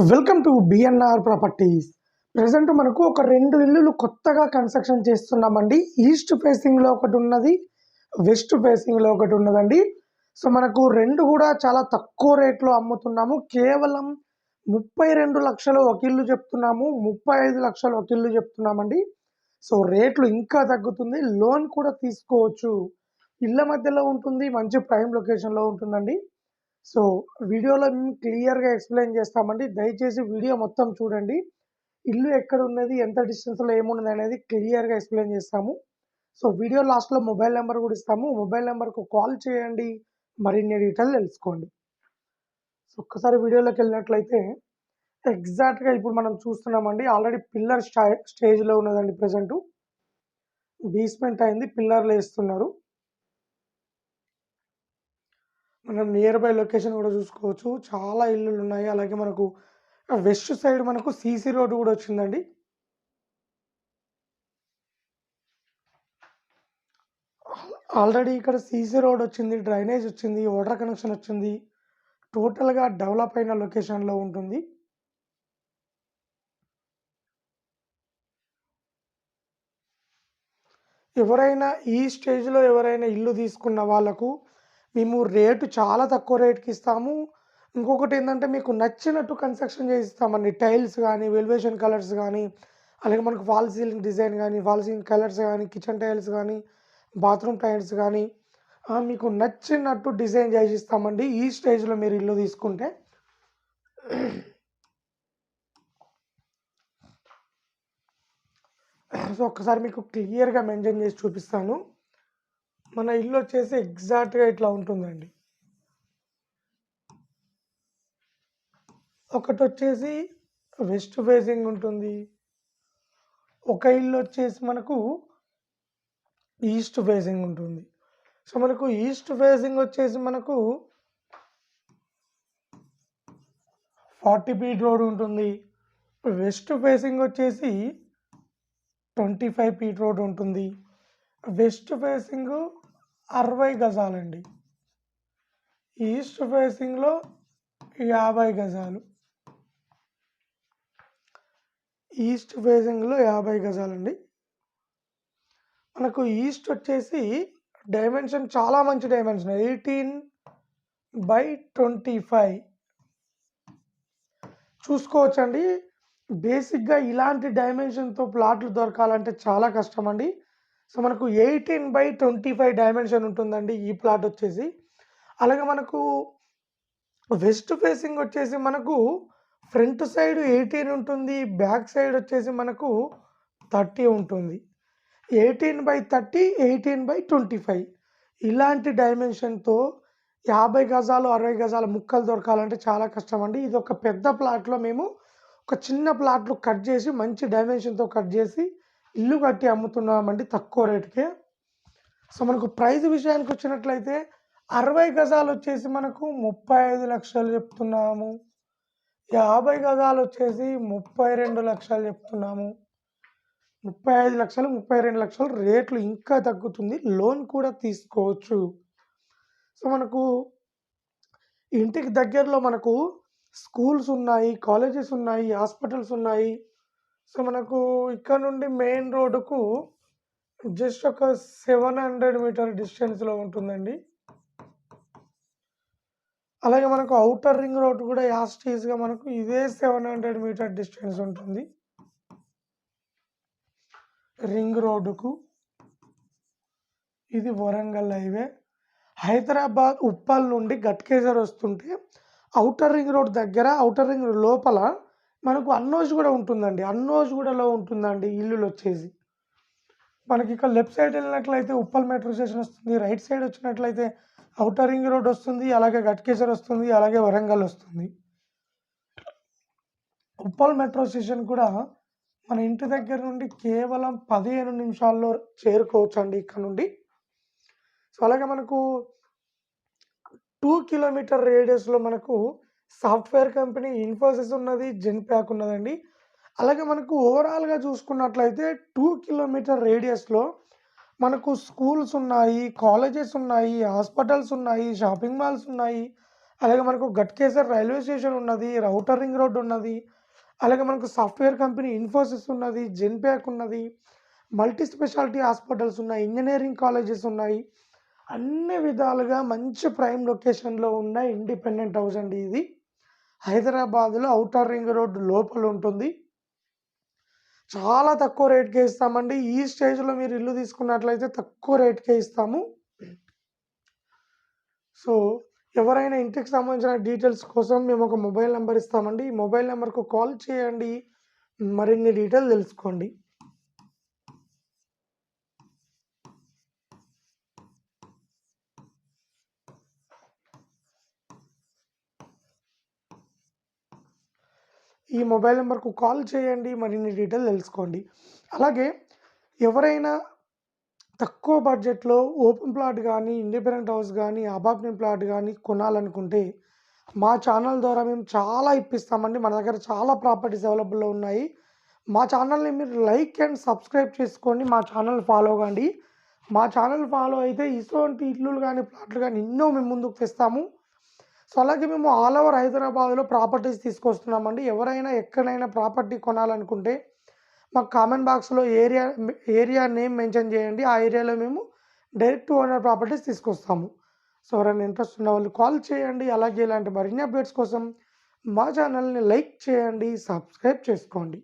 Welcome to BNR properties present మనకు ఒక రెండు ఇల్లులు కొత్తగా కన్స్ట్రక్షన్ చేస్తున్నామండి. ఈస్ట్ ఫేసింగ్లో ఒకటి ఉన్నది వెస్ట్ ఫేసింగ్లో ఒకటి ఉన్నదండి. సో మనకు రెండు కూడా చాలా తక్కువ రేట్లో అమ్ముతున్నాము. కేవలం ముప్పై రెండు లక్షలు ఒక ఇల్లు చెప్తున్నాము. ముప్పై ఐదు లక్షలు ఒక ఇల్లు చెప్తున్నామండి. సో రేట్లు ఇంకా తగ్గుతుంది. లోన్ కూడా తీసుకోవచ్చు. ఇళ్ళ మధ్యలో ఉంటుంది మంచి ప్రైమ్ లొకేషన్లో ఉంటుందండి. సో వీడియోలో మేము క్లియర్గా ఎక్స్ప్లెయిన్ చేస్తామండి. దయచేసి వీడియో మొత్తం చూడండి. ఇల్లు ఎక్కడ ఉన్నది ఎంత డిస్టెన్స్లో ఏమున్నది అనేది క్లియర్గా ఎక్స్ప్లెయిన్ చేస్తాము. సో వీడియో లాస్ట్లో మొబైల్ నెంబర్ కూడా ఇస్తాము. మొబైల్ నెంబర్కు కాల్ చేయండి. మరిన్ని డీటెయిల్ తెలుసుకోండి. సో ఒక్కసారి వీడియోలోకి వెళ్ళినట్లయితే ఎగ్జాక్ట్గా ఇప్పుడు మనం చూస్తున్నామండి. ఆల్రెడీ పిల్లర్ స్టా స్టేజ్లో ఉన్నదండి ప్రజెంటు. బేస్మెంట్ అయింది పిల్లర్లు వేస్తున్నారు. మనం నియర్ బై లొకేషన్ కూడా చూసుకోవచ్చు. చాలా ఇల్లులు ఉన్నాయి. అలాగే మనకు వెస్ట్ సైడ్ మనకు సీసీ రోడ్డు కూడా వచ్చిందండి. ఆల్రెడీ ఇక్కడ సీసీ రోడ్ వచ్చింది డ్రైనేజ్ వచ్చింది వాటర్ కనెక్షన్ వచ్చింది. టోటల్గా డెవలప్ అయిన లొకేషన్లో ఉంటుంది. ఎవరైనా ఈ స్టేజ్లో ఎవరైనా ఇల్లు తీసుకున్న వాళ్ళకు మేము రేటు చాలా తక్కువ రేట్కి ఇస్తాము. ఇంకొకటి ఏంటంటే మీకు నచ్చినట్టు కన్స్ట్రక్షన్ చేయిస్తామండి టైల్స్ కానీ వెల్వేషన్ కలర్స్ కానీ అలాగే మనకు వాల్ సీలింగ్ డిజైన్ కానీ వాల్ సీలింగ్ కలర్స్ కానీ కిచెన్ టైల్స్ కానీ బాత్రూమ్ టైల్స్ కానీ మీకు నచ్చినట్టు డిజైన్ చేసి ఇస్తామండి ఈ స్టేజ్లో మీరు ఇల్లు తీసుకుంటే. సో ఒక్కసారి మీకు క్లియర్గా మెన్షన్ చేసి చూపిస్తాను. మన ఇల్లు వచ్చేసి ఎగ్జాక్ట్గా ఇట్లా ఉంటుందండి. ఒకటి వచ్చేసి వెస్ట్ ఫేసింగ్ ఉంటుంది. ఒక ఇల్లు వచ్చేసి మనకు ఈస్ట్ ఫేసింగ్ ఉంటుంది. సో మనకు ఈస్ట్ ఫేసింగ్ వచ్చేసి మనకు ఫార్టీ ఫీట్ రోడ్ ఉంటుంది. వెస్ట్ ఫేసింగ్ వచ్చేసి ట్వంటీ ఫైవ్ ఫీట్ రోడ్ ఉంటుంది. వెస్ట్ ఫేసింగ్ అరవై గజాలండి. ఈస్ట్ ఫేసింగ్లో యాభై గజాలు. ఈస్ట్ ఫేసింగ్లో యాభై గజాలండి. మనకు ఈస్ట్ వచ్చేసి డైమెన్షన్ చాలా మంచి dimension eighteen by twenty five చూసుకోవచ్చండి బేసిక్గా ఇలాంటి డైమెన్షన్తో ప్లాట్లు దొరకాలంటే చాలా కష్టం అండి సో మనకు eighteen by twenty five dimension ఉంటుందండి ఈ ప్లాట్ వచ్చేసి. అలాగే మనకు వెస్ట్ ఫేసింగ్ వచ్చేసి మనకు ఫ్రంట్ సైడ్ ఎయిటీన్ ఉంటుంది బ్యాక్ సైడ్ వచ్చేసి మనకు థర్టీ ఉంటుంది. Eighteen by thirty eighteen by twenty five. ఇలాంటి డైమెన్షన్తో యాభై గజాలు అరవై గజాల ముక్కలు దొరకాలంటే చాలా కష్టం అండి ఇది ఒక పెద్ద ప్లాట్లో మేము ఒక చిన్న ప్లాట్లు కట్ చేసి మంచి డైమెన్షన్తో కట్ చేసి ఇల్లు కట్టి అమ్ముతున్నామండి తక్కువ రేటుకే. సో మనకు ప్రైస్ విషయానికి వచ్చినట్లయితే అరవై గజాలు వచ్చేసి మనకు ముప్పై ఐదు లక్షలు చెప్తున్నాము. యాభై గజాలు వచ్చేసి ముప్పై రెండు లక్షలు చెప్తున్నాము. ముప్పై ఐదు లక్షలు ముప్పై రెండు లక్షలు రేట్లు ఇంకా తగ్గుతుంది. లోన్ కూడా తీసుకోవచ్చు. సో మనకు ఇంటికి దగ్గరలో మనకు స్కూల్స్ ఉన్నాయి కాలేజెస్ ఉన్నాయి హాస్పిటల్స్ ఉన్నాయి. సో మనకు ఇక్కడ నుండి మెయిన్ రోడ్డుకు జస్ట్ ఒక సెవెన్ హండ్రెడ్ మీటర్ డిస్టెన్స్లో ఉంటుందండి. అలాగే మనకు అవుటర్ రింగ్ రోడ్ కూడా యాస్టీస్గా మనకు ఇదే సెవెన్ హండ్రెడ్ మీటర్ డిస్టెన్స్ ఉంటుంది. రింగ్ రోడ్డుకు. ఇది వరంగల్ హైవే. హైదరాబాద్ ఉప్పల్ నుండి గట్కేసర్ వస్తుంటే అవుటర్ రింగ్ రోడ్ దగ్గర అవుటర్ రింగ్ లోపల మనకు అన్నోజ్ కూడా ఉంటుందండి. అన్నోజ్ కూడాలో ఉంటుందండి ఇల్లులు వచ్చేసి మనకి ఇక్కడ లెఫ్ట్ సైడ్ వెళ్ళినట్లయితే ఉప్పల్ మెట్రో స్టేషన్ వస్తుంది. రైట్ సైడ్ వచ్చినట్లయితే అవుటర్ రింగ్ రోడ్ వస్తుంది. అలాగే ఘట్కేశ్వర్ వస్తుంది. అలాగే వరంగల్ వస్తుంది. ఉప్పల్ మెట్రో స్టేషన్ కూడా మన ఇంటి దగ్గర నుండి కేవలం పదిహేను నిమిషాల్లో చేరుకోవచ్చు అండి ఇక్కడ నుండి. సో అలాగే మనకు టూ కిలోమీటర్ రేడియస్లో మనకు సాఫ్ట్వేర్ కంపెనీ ఇన్ఫోసిస్ ఉన్నది జెన్ప్యాక్ ఉన్నదండి. అలాగే మనకు ఓవరాల్గా చూసుకున్నట్లయితే టూ కిలోమీటర్ రేడియస్లో మనకు స్కూల్స్ ఉన్నాయి కాలేజెస్ ఉన్నాయి హాస్పిటల్స్ ఉన్నాయి షాపింగ్ మాల్స్ ఉన్నాయి. అలాగే మనకు గట్కేసర్ రైల్వే స్టేషన్ ఉన్నది రౌటర్ రింగ్ రోడ్ ఉన్నది. అలాగే మనకు సాఫ్ట్వేర్ కంపెనీ ఇన్ఫోసిస్ ఉన్నది జెన్ప్యాక్ ఉన్నది. మల్టీ స్పెషాలిటీ హాస్పిటల్స్ ఉన్నాయి ఇంజనీరింగ్ కాలేజెస్ ఉన్నాయి. అన్ని విధాలుగా మంచి ప్రైమ్ లొకేషన్లో ఉన్న ఇండిపెండెంట్ హౌస్ అండి ఇది. హైదరాబాద్లో అవుటర్ రింగ్ రోడ్ లోపల ఉంటుంది. చాలా తక్కువ రేట్కే ఇస్తామండి. ఈ స్టేజ్లో మీరు ఇల్లు తీసుకున్నట్లయితే తక్కువ రేట్కే ఇస్తాము. సో ఎవరైనా ఇంటికి సంబంధించిన డీటెయిల్స్ కోసం మేము ఒక మొబైల్ నెంబర్ ఇస్తామండి. ఈ మొబైల్ నెంబర్కు కాల్ చేయండి. మరిన్ని డీటెయిల్ తెలుసుకోండి. ఈ మొబైల్ నెంబర్కు కాల్ చేయండి మరిన్ని డీటెయిల్ తెలుసుకోండి. అలాగే ఎవరైనా తక్కువ బడ్జెట్లో ఓపెన్ ప్లాట్ కానీ ఇండిపెండెంట్ హౌస్ కానీ అపార్ట్మెంట్ ప్లాట్ కానీ కొనాలనుకుంటే మా ఛానల్ ద్వారా మేము చాలా ఇప్పిస్తామండి. మన దగ్గర చాలా ప్రాపర్టీస్ అవైలబుల్లో ఉన్నాయి. మా ఛానల్ని మీరు లైక్ అండ్ సబ్స్క్రైబ్ చేసుకోండి. మా ఛానల్ ఫాలో కండి మా ఛానల్ ఫాలో అయితే ఇటువంటి ఇల్లులు కానీ ప్లాట్లు కానీ ఎన్నో మేము ముందుకు తెస్తాము. సో అలాగే మేము ఆల్ ఓవర్ హైదరాబాద్లో ప్రాపర్టీస్ తీసుకొస్తున్నామండి. ఎవరైనా ఎక్కడైనా ప్రాపర్టీ కొనాలనుకుంటే మాకు కామెంట్ బాక్స్లో ఏరియా ఏరియా నేమ్ మెన్షన్ చేయండి. ఆ ఏరియాలో మేము డైరెక్ట్ ఓనర్ ప్రాపర్టీస్ తీసుకొస్తాము. సో ఎవరైనా ఇంట్రెస్ట్ ఉన్న వాళ్ళు కాల్ చేయండి. అలాగే ఇలాంటి మరిన్ని అప్డేట్స్ కోసం మా ఛానల్ని లైక్ చేయండి సబ్స్క్రైబ్ చేసుకోండి.